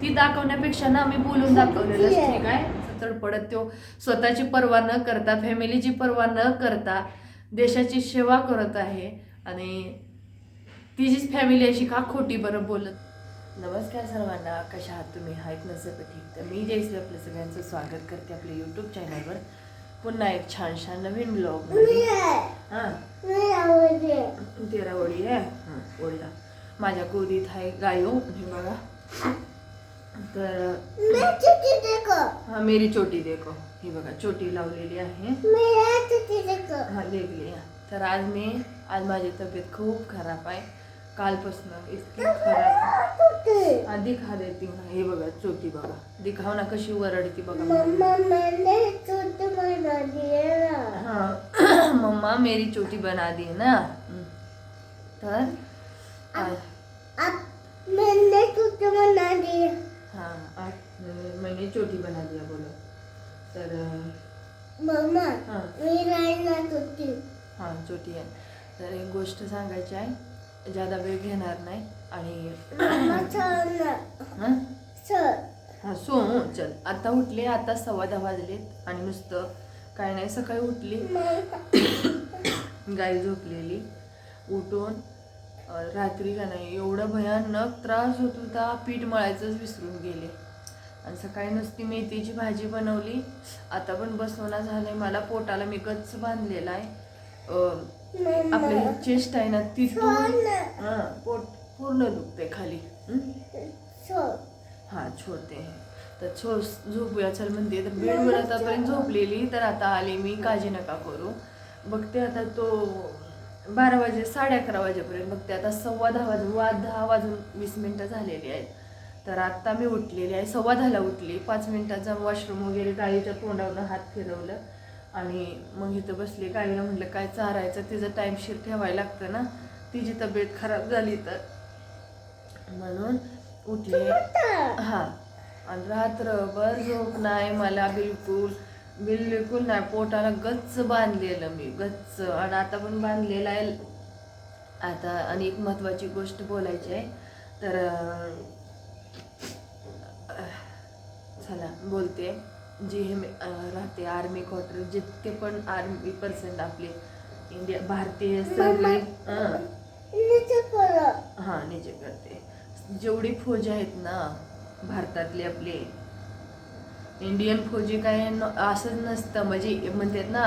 ती दाखवण्यापेक्षा ना आम्ही बोलून दाखवलेलं ठीक आहे. तडपडत तो स्वतःची पर्वा न करता फॅमिलीची पर्वा न करता देशाची सेवा करत आहे. आणि तिचीच फॅमिली अशी का खोटी बरं बोलत? नमस्कार सर्वांना कशा आहात तुम्ही? आहेत नसेल ठीक. तर मी जयश्री आपल्या सगळ्यांचं स्वागत करते आपल्या यूट्यूब चॅनलवर पुन्हा एक छानशा नवीन ब्लॉग हां. तेरा ओळी आहे? हां ओळीला माझ्या गोदीत आहे गायो हे बघा. तर हा मेरी चोटी देखो। ही बघा चोटी लावलेली आहे हा। लेगली हा. तर आज मी आज माझी तब्येत खूप खराब आहे। कालपासून इतकी खराब आधी खा देते हे बघा चोटी बघा। दिखाव ना कशी वरडती बघा हाँ मम्मा मेरी चोटी बना दी है ना। हम्म. तर आज- हाँ। आज मैंने चोटी बना दिया बोलो। तर हां. हां चोटी आहे. तर एक गोष्ट सांगायची आहे ज्यादा वेळ घेणार नाही आणि हां? हा सो चल. आता उठले आता सव्वा दहा वाजलेत आणि नुसतं काय नाही सकाळी उठली. गाय झोपलेली. उठून रात्री का नाही एवढं भयानक त्रास होत होता पीठ मळायचंच विसरून गेले. आणि सकाळी नुसती मेथीची भाजी बनवली. आता पण बसवणा झालंय. मला पोटाला मी गच्च बांधलेला आहे. आपली चेस्ट आहे ना तिथून हां पोट पूर्ण दुखते खाली. हां? हा छोटे तर छो झोपूया. चल म्हणते. तर बेडवर आतापर्यंत झोपलेली. तर आता आले मी. काळजी नका करू. बघते आता तो बारा वाजे साडे अकरा वाजेपर्यंत. बघते आता सव्वा दहा वाजून वा दहा वाजून वीस मिनटं झालेली आहेत. तर आत्ता मी उठलेली आहे. सव्वा दहाला उठली. पाच मिनटाचा वॉशरूम वगैरे गाईच्या तोंडावरून हात फिरवलं. आणि मग इथं बसली. गाईला म्हटलं काय चारायचं? तिचं टाईमशीर ठेवायला लागतं ना. तिची तब्येत खराब झाली तर. म्हणून उठले. हां. आणि रात्रभर झोप नाही मला बिलकुल. बिलकुल नाही. पोटाला गच्च बांधलेलं मी. गच्च. आणि आता पण बांधलेलं आहे. आता आणि एक महत्त्वाची गोष्ट बोलायची आहे. तर चला बोलते जी हे राहते आर्मी क्वार्टर जितके पण आर्मी पर्सन आपले इंडिया भारतीय सगळे हं. निजे करते. जेवढी फौज आहेत ना भारतातले आपले इंडियन फौजी काय असंच नसतं. म्हणजे म्हणतात ना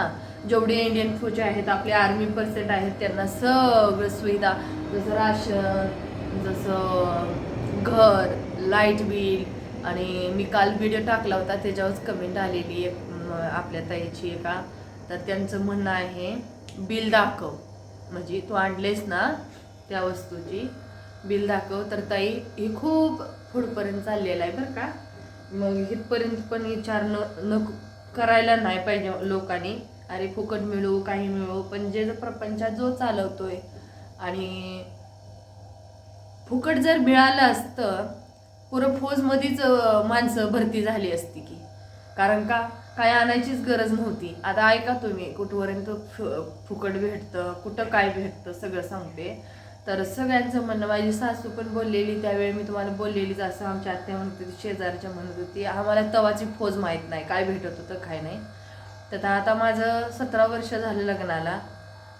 जेवढे इंडियन फौजी आहेत आपले आर्मी पर्सेंट आहेत त्यांना सगळं सुविधा जसं राशन जसं घर लाइट बिल आणि मी काल व्हिडिओ टाकला होता त्याच्यावरच कमेंट आलेली आहे आपल्या ताईची एका. तर त्यांचं म्हणणं आहे बिल दाखव. म्हणजे तू आणलेस ना त्या वस्तूची बिल दाखव. तर ताई हे खूप पुढपर्यंत चाललेलं आहे बरं का. मग इथपर्यंत पण विचार न न करायला नाही पाहिजे लोकांनी. अरे फुकट मिळू काही मिळू पण जे जो प्रपंचात जो चालवतोय आणि फुकट जर मिळालं असतं पुरं फौजमध्येच माणसं भरती झाली असती की. कारण का? काय आणायचीच गरज नव्हती. आता ऐका तुम्ही कुठपर्यंत फुकट भेटतं कुठं काय भेटतं सगळं सांगते. तर सगळ्यांचं म्हणणं माझी सासू पण बोललेली त्यावेळी मी तुम्हाला बोललेलीच असं आमच्या आत्या म्हणत होती शेजारच्या म्हणत होती आम्हाला तवाची फौज माहीत नाही काय भेटत होतं काय नाही. तर आता माझं सतरा वर्ष झालं लग्नाला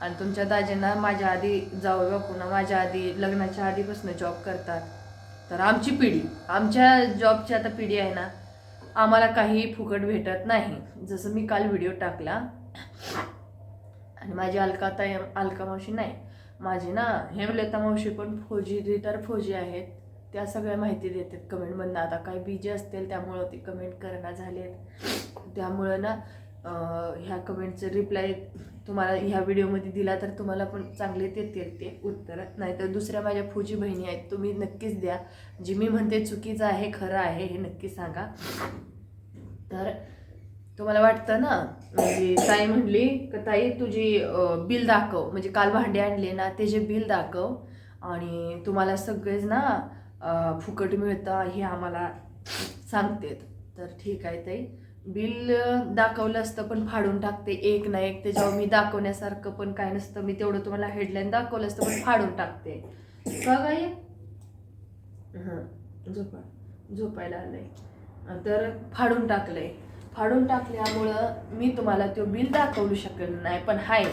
आणि तुमच्या दाजींना माझ्या आधी जाऊ बापूंना माझ्या आधी लग्नाच्या आधीपासून जॉब करतात. तर आमची पिढी आमच्या जॉबची आता पिढी आहे ना आम्हाला काही फुकट भेटत नाही. जसं मी काल व्हिडिओ टाकला आणि माझी अलका आता अलका मावशी नाही माझी ना हेमलता मावशी पण फौजी रिटायर फौजी आहेत. त्या सगळ्या माहिती देतात कमेंटमधनं आता काही बीजे असतील त्यामुळं ते कमेंट करणं झालेत. त्यामुळं ना ह्या कमेंटचं रिप्लाय तुम्हाला ह्या व्हिडिओमध्ये दिला तर तुम्हाला पण चांगले देतील ते उत्तर. नाहीतर दुसऱ्या माझ्या फौजी बहिणी आहेत तुम्ही नक्कीच द्या. जी मी म्हणते चुकीचं आहे खरं आहे हे नक्की सांगा. तर तुम्हाला वाटतं ना म्हणजे ताई म्हणली का ताई तुझी बिल दाखव. म्हणजे काल भांडे आणले ना ते जे बिल दाखव आणि तुम्हाला सगळेच ना फुकट मिळतं हे आम्हाला सांगतेत. तर ठीक आहे ताई. बिल दाखवलं असतं पण फाडून टाकते. एक ना एक त्याच्यावर मी दाखवण्यासारखं पण काय नसतं मी तेवढं तुम्हाला हेडलाईन दाखवलं असतं पण फाडून टाकते. का काय हं झोपा झोपायला आलंय. तर फाडून टाकलंय. फाडून टाकल्यामुळं मी तुम्हाला तो बिल दाखवू शकत नाही पण हाय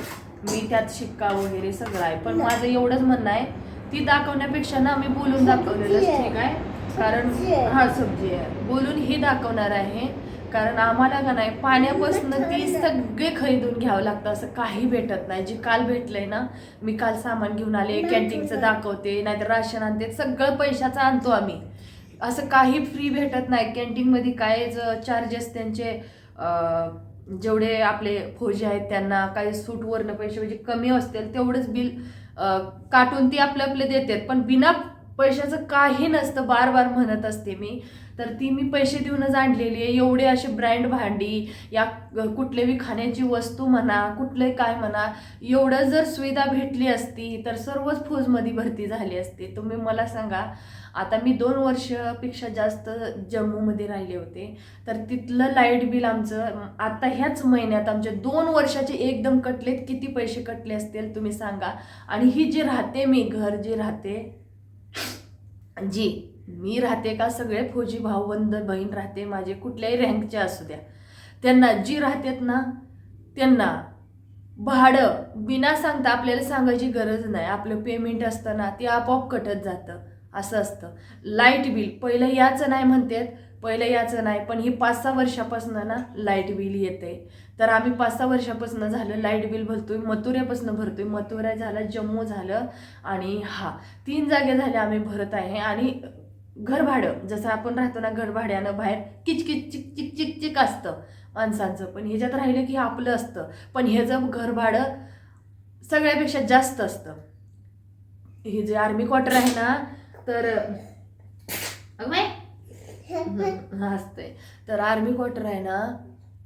मी त्यात शिक्का वगैरे सगळं आहे. पण माझं एवढंच म्हणणं आहे ती दाखवण्यापेक्षा ना मी बोलून दाखवलेलं ठीक आहे. कारण हा सब्जी आहे. बोलून ही दाखवणार आहे कारण आम्हाला का नाही पाण्यापासून ती सगळे खरीदून घ्यावं लागतं. असं काही भेटत नाही. जे काल भेटलंय ना मी काल सामान घेऊन आले कॅन्टीनचं दाखवते नाहीतर राशन आणते सगळं पैशाचं आणतो आम्ही. असं काही फ्री भेटत नाही. कॅन्टीनमध्ये काय चार्जेस त्यांचे जेवढे आपले फौजी आहेत त्यांना काही सूटवरनं पैसे म्हणजे कमी असतील तेवढंच बिल काटून ती आपले आपले देतात. पण बिना पैशाचं काही नसतं. बार बार म्हणत असते मी. तर ती मी पैसे देऊनच आणलेली आहे. एवढे असे ब्रँड भांडी या कुठल्याही खाण्याची वस्तू म्हणा कुठले काय म्हणा एवढं जर सुविधा भेटली असती तर सर्वच फौजमध्ये भरती झाली असती. तुम्ही मला सांगा आता मी दोन वर्षापेक्षा जास्त जम्मूमध्ये राहिले होते. तर तिथलं लाइट बिल आमचं आता ह्याच महिन्यात आमचे दोन वर्षाचे एकदम कटलेत. किती पैसे कटले असतील तुम्ही सांगा. आणि ही जी राहते मी घर जी राहते जी मी राहते का सगळे फौजी भाऊबंद बहीण राहते माझे कुठल्याही रँकचे असू द्या. त्यांना जी राहतात ना त्यांना भाडं बिना सांगता आपल्याला सांगायची गरज नाही. आपलं पेमेंट असतं ना ते आपोआप कटत जातं. असं असतं. लाइट बिल पहिलं याचं नाही म्हणतात पहिलं याचं नाही. पण ही पाच सहा वर्षापासून ना लाइट बिल येते. तर आम्ही पाच सहा वर्षापासून झालं लाइट बिल भरतोय मथुऱ्यापासून भरतोय. मथुरा झालं जम्मू झालं आणि हा तीन जागे झाले आम्ही भरत आहे. आणि घर भाडं जसं आपण राहतो ना घर भाड्यानं बाहेर किचकिच चिक चिक चिक चिक असतं माणसांचं. पण ह्याच्यात राहिलं की आपलं असतं. पण ह्याचं घर भाडं सगळ्यापेक्षा जास्त असतं. हे जे आर्मी क्वार्टर आहे ना तर असतंय. तर आर्मी क्वार्टर आहे ना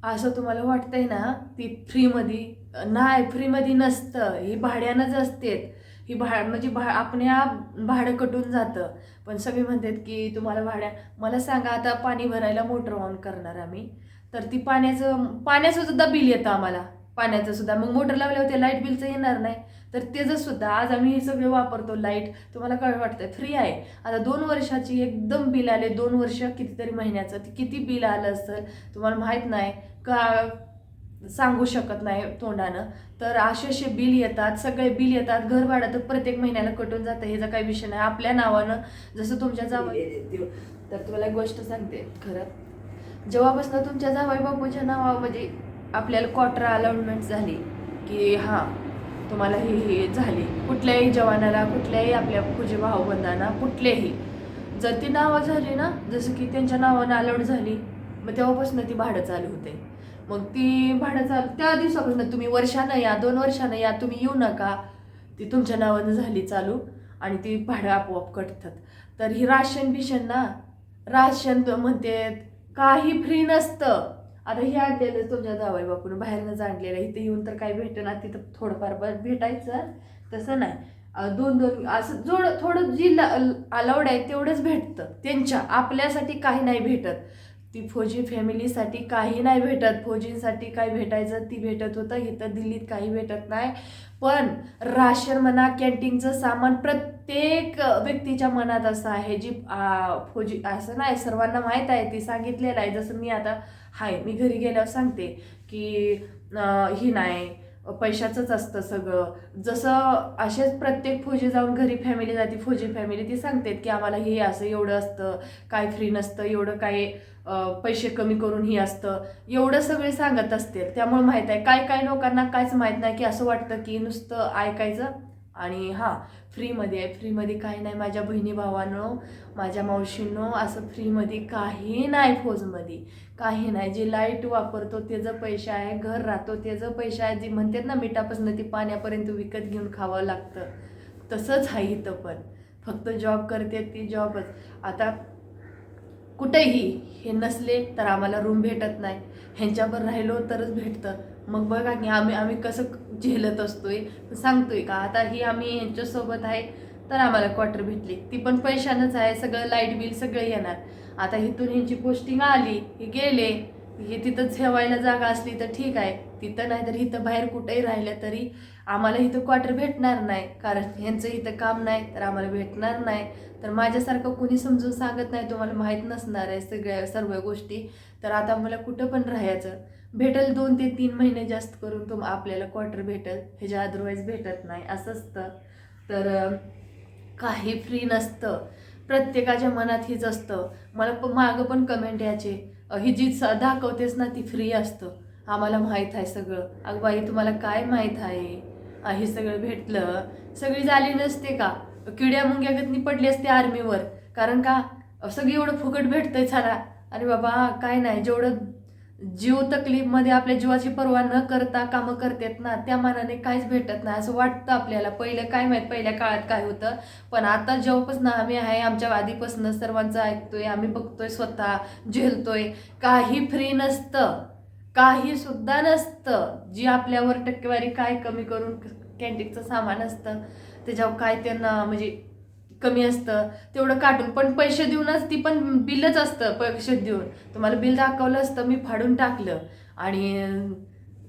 असं तुम्हाला वाटतंय ना ती फ्रीमध्ये नाही फ्रीमध्ये नसतं. ही भाड्यानंच असते ही भा म्हणजे भा आपल्या भाडं कटून जातं. पण सगळे म्हणतात की तुम्हाला भाड्या मला सांगा आता पाणी भरायला मोटर ऑन करणार आम्ही. तर ती पाण्याचं पाण्याचं सुद्धा बिल येतं आम्हाला. पाण्याचं सुद्धा. मग मोटर लावल्यावर ते लाइट बिलचं येणार नाही. तर त्याचं सुद्धा. आज आम्ही हे सगळं वापरतो लाइट. तुम्हाला काय वाटतं फ्री आहे. आता दोन वर्षाची एकदम बिल आले. दोन वर्ष कितीतरी महिन्याचं. किती बिल आलं असेल? तुम्हाला माहीत नाही. का सांगू शकत नाही तोंडानं. तर असे असे बिल येतात सगळे बिल येतात घर भाडं तर प्रत्येक महिन्याला कटून जातं ह्याचा काही विषय नाही. आपल्या नावानं जसं तुमच्या जावं तर तुम्हाला एक गोष्ट सांगते खरं. जेव्हापासून तुमच्या जावाई बापूच्या नावा म्हणजे आपल्याला क्वार्टर अलॉटमेंट झाली की हां तुम्हाला ही ही झाली. कुठल्याही जवानाला कुठल्याही आपल्या फुजे भाऊबंधांना कुठलेही. जर ती नावं झाली ना जसं की त्यांच्या नावानं अलॉट झाली मग तेव्हापासून ती भाडं चालू होते. मग ती भाडं चालू त्या दिवसापासून तुम्ही वर्षानं या दोन वर्षानं या तुम्ही येऊ नका. ती तुमच्या नावानं झाली चालू आणि ती भाडं आपोआप कटतात. तर ही राशन बिशन ना राशन तर म्हणते काही फ्री नसतं. आता हे आणलेलं तुमच्या जावई बापून बाहेरनंच आणलेलं इथे येऊन तर काही भेटणार तिथं थोडंफार भेटायचं तसं नाही. दोन दोन असं जोड थोडं जी अलाउड आहे तेवढंच भेटतं. त्यांच्या आपल्यासाठी काही नाही भेटत. ती फौजी फॅमिलीसाठी काही नाही भेटत. फौजींसाठी काय भेटायचं? ती भेटत होतं. इथं दिल्लीत काही भेटत नाही. पण राशन म्हणा कॅन्टीनचं सामान प्रत्येक व्यक्तीच्या मनात असं आहे. जी फौजी असं नाही सर्वांना माहीत आहे. ती सांगितलेलं आहे. जसं मी आता हाय मी घरी गेल्यावर सांगते की ही नाही पैशाचंच असतं सगळं. जसं असेच प्रत्येक फौजी जाऊन घरी फॅमिली जाते फौजी फॅमिली ती सांगतात की आम्हाला हे असं एवढं असतं काय फ्री नसतं एवढं काय पैसे कमी करून ही असतं. एवढं सगळे सांगत असते त्यामुळे माहीत आहे. काय काय लोकांना काहीच माहीत नाही की असं वाटतं की नुसतं ऐकायचं आणि हां फ्रीमध्ये आहे. फ्रीमध्ये काही नाही. माझ्या बहिणी भावानं माझ्या मावशींनो असं फ्रीमध्ये काही नाही फौजमध्ये. काही नाही. जे लाइट वापरतो त्याचं पैसे आहे. घर राहतो त्याचं पैसे आहे. जे म्हणतात ना मिठापासून ती पाण्यापर्यंत विकत घेऊन खावं लागतं. तसंच आहे इथं पण. फक्त जॉब करते ती जॉबच आता कुठेही हे नसले तर आम्हाला रूम भेटत नाही. ह्यांच्यावर राहिलो तरच भेटतं. मग बघा की आम्ही आम्ही कसं झेलत असतोय. सांगतोय का? आता ही आम्ही यांच्यासोबत आहे तर आम्हाला क्वार्टर भेटली. ती पण पैशानंच आहे. सगळं लाइट बिल सगळं येणार. आता इथून ह्यांची पोस्टिंग आली हे गेले हे तिथं ठेवायला जागा असली तर ठीक आहे. तिथं नाही तर इथं बाहेर कुठेही राहिलं तरी आम्हाला इथं क्वार्टर भेटणार नाही. कारण ह्यांचं इथं काम नाही तर आम्हाला भेटणार नाही. तर माझ्यासारखं कुणी समजून सांगत नाही तुम्हाला माहीत नसणार आहे सगळ्या सर्व गोष्टी. तर आता मला कुठं पण राहायचं. भेटेल दोन ते तीन महिने जास्त करून तुम आपल्याला क्वार्टर भेटेल. ह्याच्या अदरवाईज भेटत नाही. असं असतं. तर काही फ्री नसतं. प्रत्येकाच्या मनात हीच असतं. मला प मागं पण कमेंट यायचे. ही जी स- दाखवतेस ना ती फ्री असतं. आम्हाला माहीत आहे सगळं. अगं बाई तुम्हाला काय माहीत आहे? हे सगळं भेटलं. सगळी झाली नसते का? किड्या मुंग्यागतनी पडली असते आर्मीवर. कारण का? सगळी एवढं फुकट भेटतंय छाला अरे बाबा काय नाही. जेवढं जीव तकलीफमध्ये आपल्या जीवाची पर्वा न करता कामं करतात ना त्या मानाने काहीच भेटत नाही. असं वाटतं आपल्याला. पहिलं काय माहीत पहिल्या काळात काय होतं. पण आता जेव्हापासून आम्ही आहे आमच्या आधीपासून सर्वांचं ऐकतोय. आम्ही बघतोय स्वतः झेलतोय. काही फ्री नसतं. काही सुद्धा नसतं. जी आपल्यावर टक्केवारी काय कमी करून कॅन्टीनचं सामान असतं त्याच्यावर काय त्यांना म्हणजे कमी असतं तेवढं काटून पण पैसे देऊनच ती पण बिलच असतं पैसे देऊन. तुम्हाला बिल दाखवलं असतं मी फाडून टाकलं. आणि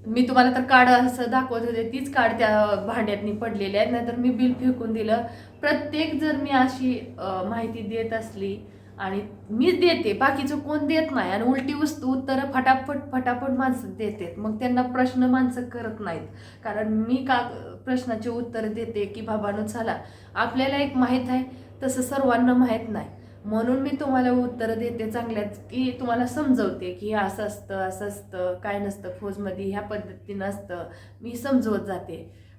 मी तुम्हाला तर कार्ड असं दाखवत होते तीच कार्ड त्या भांड्यातनी पडलेली आहेत नाहीतर मी बिल फेकून दिलं. प्रत्येक जर मी अशी माहिती देत असली आणि मीच देते बाकीचं कोण देत नाही. आणि उलटी वस्तू उत्तरं फटाफट फटाफट माणसं देतात. मग त्यांना प्रश्न माणसं करत नाहीत. कारण मी का प्रश्नाचे उत्तर देते की बाबानं चला आपल्याला एक माहीत आहे तसं सर्वांना माहीत नाही. म्हणून मी तुम्हाला उत्तरं देते चांगल्याच की तुम्हाला समजवते की हे असं असतं असं असतं काय नसतं फौजमध्ये ह्या पद्धतीनं असतं. मी समजवत जाते.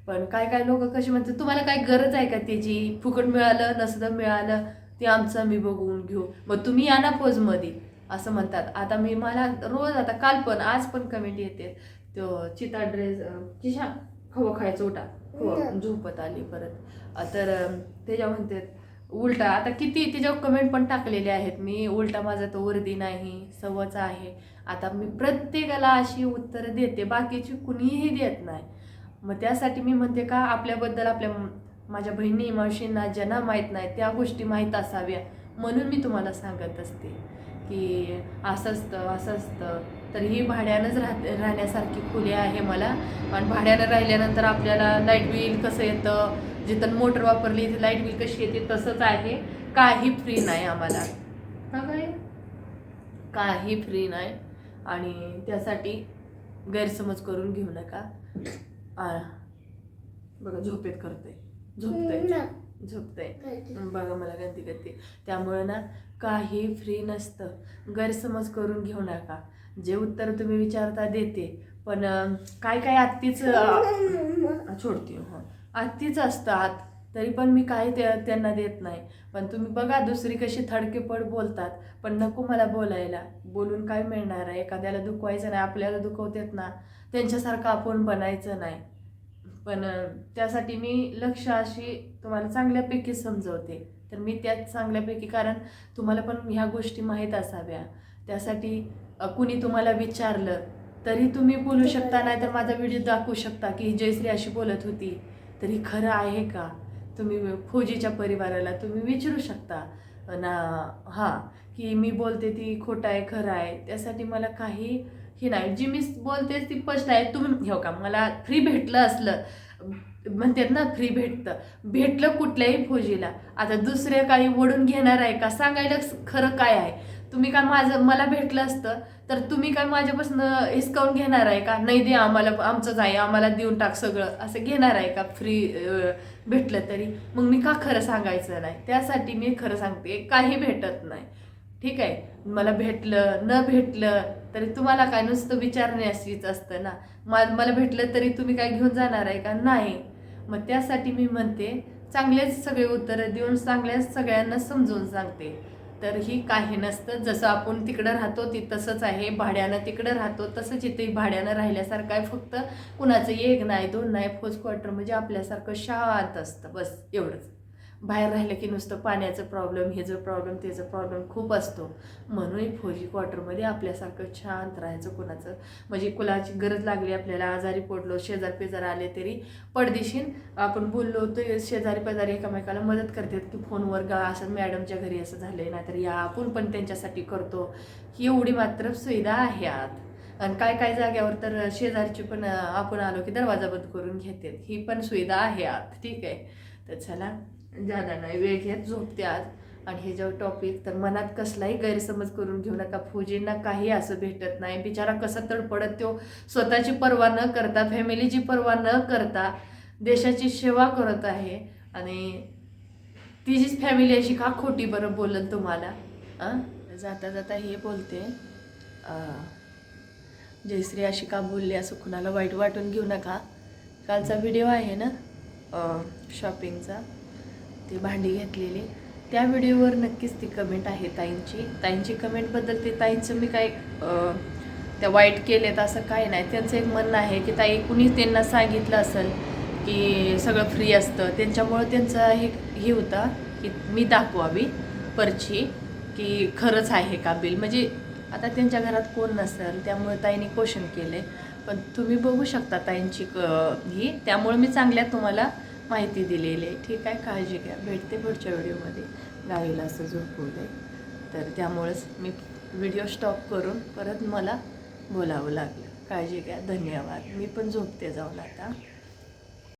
पण काय काय लोक कसे म्हणतात तुम्हाला काय गरज आहे का त्याची? फुकट मिळालं नसतं मिळालं? ते आमचं मी बघून घेऊ. मग तुम्ही या ना फौजमध्ये असं म्हणतात. आता मी मला रोज आता काल पण आज पण कमेंट येते. तो चिता ड्रेस किशा खवा खायचा उठा खवा झोपत आली परत. तर त्याच्या म्हणतात उलटा आता किती त्याच्यावर कमेंट पण टाकलेले आहेत. मी उलटा माझा तो वर्दी नाही सवच आहे. आता मी प्रत्येकाला अशी उत्तरं देते. बाकीची कुणीही देत नाही. मग त्यासाठी मी म्हणते का आपल्याबद्दल आपल्या माझ्या बहिणी मावशींना ज्यांना माहीत नाही त्या गोष्टी माहीत असाव्या. म्हणून मी तुम्हाला सांगत असते की असं असतं असं असतं. तर ही भाड्यानंच राहत राहण्यासारखी खुली आहे मला. आणि भाड्यानं राहिल्यानंतर आपल्याला लाइट बिल कसं येतं? जिथं मोटर वापरली ती लाइट बिल कशी येते? तसंच आहे. काही फ्री नाही आम्हाला. हा? काय काही फ्री नाही. आणि त्यासाठी गैरसमज करून घेऊ नका. बघा झोपेत करते. झोपतंय. झोपतंय. बघा मला गंती करते त्यामुळं ना काही फ्री नसतं. गैरसमज करून घेऊ नका. जे उत्तर तुम्ही विचारता देते. पण काय काय आत्तीच छोडते हो. आत्तीच असतं आत. तरी पण मी काही त्या त्यांना देत नाही. पण तुम्ही बघा दुसरी कशी थडकेपड बोलतात. पण नको मला बोलायला. बोलून काय मिळणार आहे? एखाद्याला दुखवायचं नाही आपल्याला दुखवतात ना. त्यांच्यासारखं आपण बनायचं नाही. पण त्यासाठी मी लक्ष अशी तुम्हाला चांगल्यापैकी समजवते. तर मी त्यात चांगल्यापैकी कारण तुम्हाला पण ह्या गोष्टी माहीत असाव्या. त्यासाठी कुणी तुम्हाला विचारलं तरी तुम्ही बोलू शकता नाही तर माझा व्हिडिओ दाखवू शकता की जयश्री अशी बोलत होती. तर ही खरं आहे का? तुम्ही फौजीच्या परिवाराला तुम्ही विचारू शकता. ना हां की मी बोलते ती खोटं आहे खरं आहे. त्यासाठी मला काही ही नाही. जी मी बोलते ती स्पष्ट आहे. तुम्ही हो का? मला फ्री भेटलं असलं. म्हणतात ना फ्री भेटतं. भेटलं कुठल्याही फौजीला. आता दुसरे काही ओढून घेणार आहे का? सांगायला खरं काय आहे? तुम्ही काय माझं मला भेटलं असतं तर तुम्ही काय माझ्यापासून हिसकावून घेणार आहे का? नाही दे आम्हाला आमचंच आहे आम्हाला देऊन टाक सगळं. असं घेणार आहे का? फ्री भेटलं तरी. मग मी का खरं सांगायचं नाही? त्यासाठी मी खरं सांगते काही भेटत नाही. ठीक आहे? मला भेटलं न भेटलं तरी तुम्हाला काय नुसतं विचारण्याशीच असतं ना? मा- मला भेटलं तरी तुम्ही काय घेऊन जाणार आहे का? नाही. मग त्यासाठी मी म्हणते चांगलेच सगळे उत्तरं देऊन चांगल्याच सगळ्यांना समजून सांगते. तर ही काही नसतं. जसं आपण तिकडं राहतो ती तसंच आहे. भाड्यानं तिकडं राहतो तसंच इथे भाड्यानं राहिल्यासारखं आहे. फक्त कुणाचं एक नाही दोन नाही फौज क्वार्टर म्हणजे आपल्यासारखं शांत असतं. बस एवढंच. बाहेर राहिलं की नुसतं पाण्याचं प्रॉब्लेम ह्याचं प्रॉब्लेम त्याचं प्रॉब्लेम खूप असतो. म्हणून फौजी क्वार्टरमध्ये आपल्यासारखं शांत राहायचं कुणाचं. म्हणजे कुणाची गरज लागली आपल्याला आजारी पडलो शेजार पेजार आले तरी पडदेशीन. आपण बोललो तर शेजारी पेजारी एकामेकाला मदत करतात की फोनवर गा असं मॅडमच्या घरी असं झालं आहे नाहीतर या आपण पण त्यांच्यासाठी करतो. ही एवढी मात्र सुविधा आहे आत आणि काय काय जाग्यावर तर शेजारची पण आपण आलो की दरवाजा बंद करून घेतात. ही पण सुविधा आहे आत ठीक आहे. तर चला. जाणार नाही वेळ घेत झोपते आज आणि हे जेव्हा टॉपिक तर मनात कसलाही गैरसमज करून घेऊ नका. फौजींना काही असं भेटत नाही. बिचारा कसा तडपडत तो स्वतःची पर्वा न करता फॅमिलीची पर्वा न करता देशाची सेवा करत आहे. आणि तिचीच फॅमिली अशी का खोटी बरं बोलल तुम्हाला? जाता जाता हे बोलते. जयश्री अशी का बोलली असं कुणाला वाईट वाटून घेऊ नका. कालचा व्हिडिओ आहे ना शॉपिंगचा ती भांडी घेतलेली. त्या व्हिडिओवर नक्कीच ती कमेंट आहे ताईंची. ताईंची कमेंटबद्दल ते ताईंचं मी काय त्या वाईट केलेत असं काय नाही. त्यांचं एक म्हणणं आहे की ताई कुणी त्यांना सांगितलं असेल की सगळं फ्री असतं त्यांच्यामुळं त्यांचा हे हे होता की मी दाखवावी पर्ची की खरंच आहे का बिल. म्हणजे आता त्यांच्या घरात कोण नसेल त्यामुळे ताईंनी क्वेश्चन केले. पण तुम्ही बघू शकता ताईंची क ही. त्यामुळे मी चांगल्या तुम्हाला माहिती दिलेली आहे. ठीक आहे काळजी घ्या. भेटते पुढच्या व्हिडिओमध्ये. गाईला असं झोपवलं तर त्यामुळेच मी व्हिडिओ स्टॉप करून परत मला बोलावं लागलं. काळजी घ्या. धन्यवाद. मी पण झोपते जाऊन आता.